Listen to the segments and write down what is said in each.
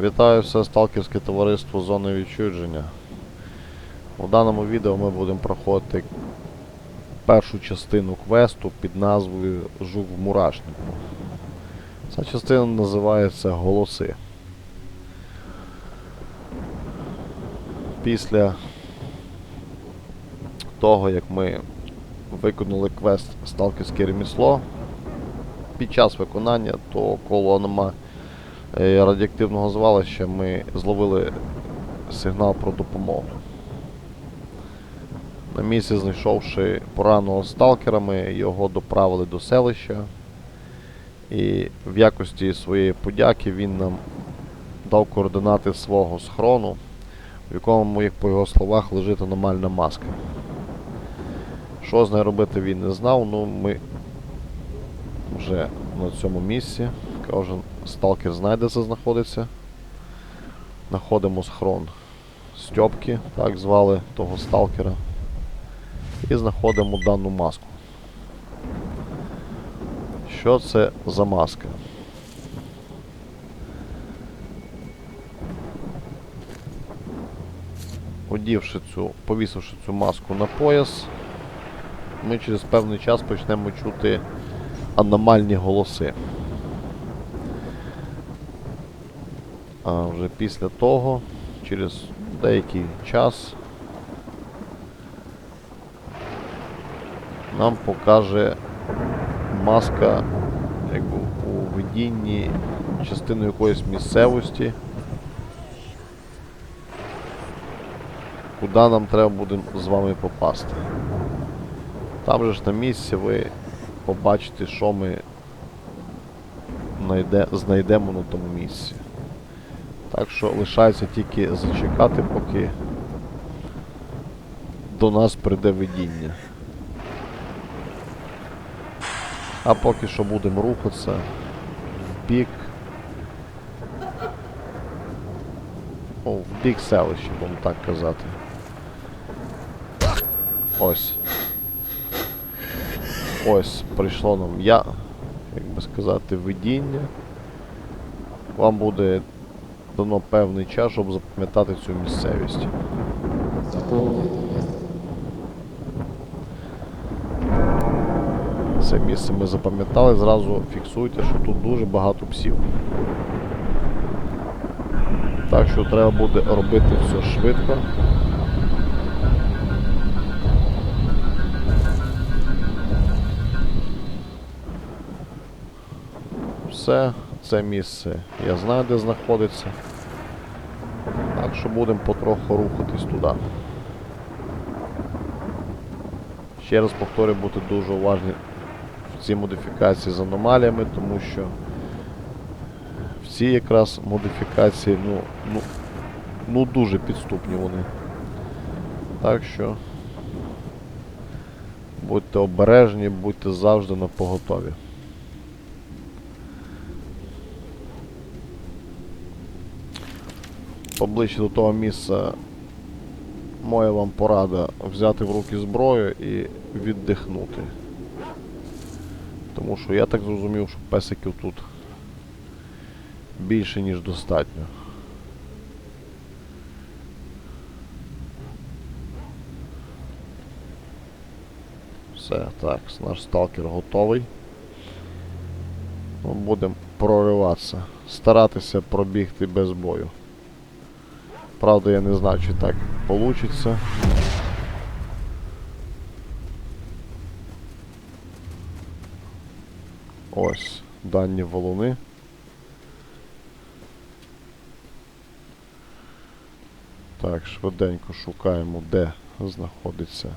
Вітаю все сталкерське товариство Зони відчудження. У даному відео ми будемо проходити першу частину квесту під назвою Жук в мурашнику. Ця частина називається Голоси. Після того, як ми виконали квест Сталкерське ремісло, під час виконання, то коло е, радіоактивного звалища ми зловили сигнал про допомогу. На місці, знайшовши пораненого сталкера, ми його доправили до селища. І в якості своєї подяки він нам дав координати свого схрону, в якому, як по його словах, лежить аномальна маска. Що з нею робити він не знав, ну ми вже на цьому місці. Кожен сталкер знає, де це знаходиться. Знаходимо схрон Стьопки, так звали того сталкера. І знаходимо дану маску. Що це за маска? Одівши цю, повісивши цю маску на пояс, ми через певний час почнемо чути аномальні голоси. А вже після того, через деякий час, нам покаже маска якби, у видінні частину якоїсь місцевості, куди нам треба буде з вами попасти. Там же ж на місці ви побачите, що ми знайде, знайдемо на тому місці. Так що лишається тільки зачекати, поки до нас прийде видіння. А поки що будемо рухатися в бік. О, в бік селища, будемо так казати. Ось. Ось прийшло нам я, як би сказати, видіння. Вам буде дано певний час, щоб запам'ятати цю місцевість. Це місце ми запам'ятали, зразу фіксуйте, що тут дуже багато псів. Так що треба буде робити все швидко. Все, це місце я знаю, де знаходиться. Так що будемо потроху рухатись туди. Ще раз повторюю, бути дуже уважні в цій модифікації з аномаліями, тому що в цій якраз модифікації ну, ну, ну дуже підступні вони. Так що будьте обережні, будьте завжди на поготові. Поближче до того місця моя вам порада взяти в руки зброю і віддихнути. Тому що я так зрозумів, що песиків тут більше, ніж достатньо. Все, так, наш сталкер готовий. Будемо прориватися. Старатися пробігти без бою. Правда, я не знаю, чи так вийде. Ось дані валуни. Так, швиденько шукаємо, де знаходиться.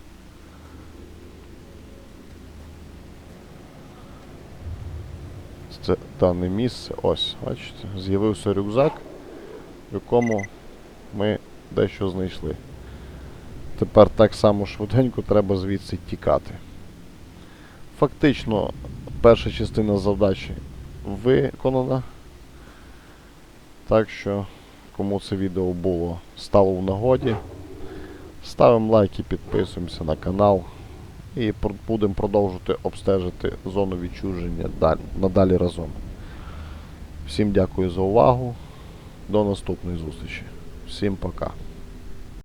Це дане місце. Ось, бачите, з'явився рюкзак, в якому ми дещо знайшли. Тепер так само швиденько треба звідси тікати. Фактично, перша частина завдачі виконана. Так що, кому це відео було стало в нагоді, ставимо лайки, підписуємося на канал і будемо продовжувати обстежити зону відчуження далі, надалі разом. Всім дякую за увагу. до наступної зустрічі. Всім пока.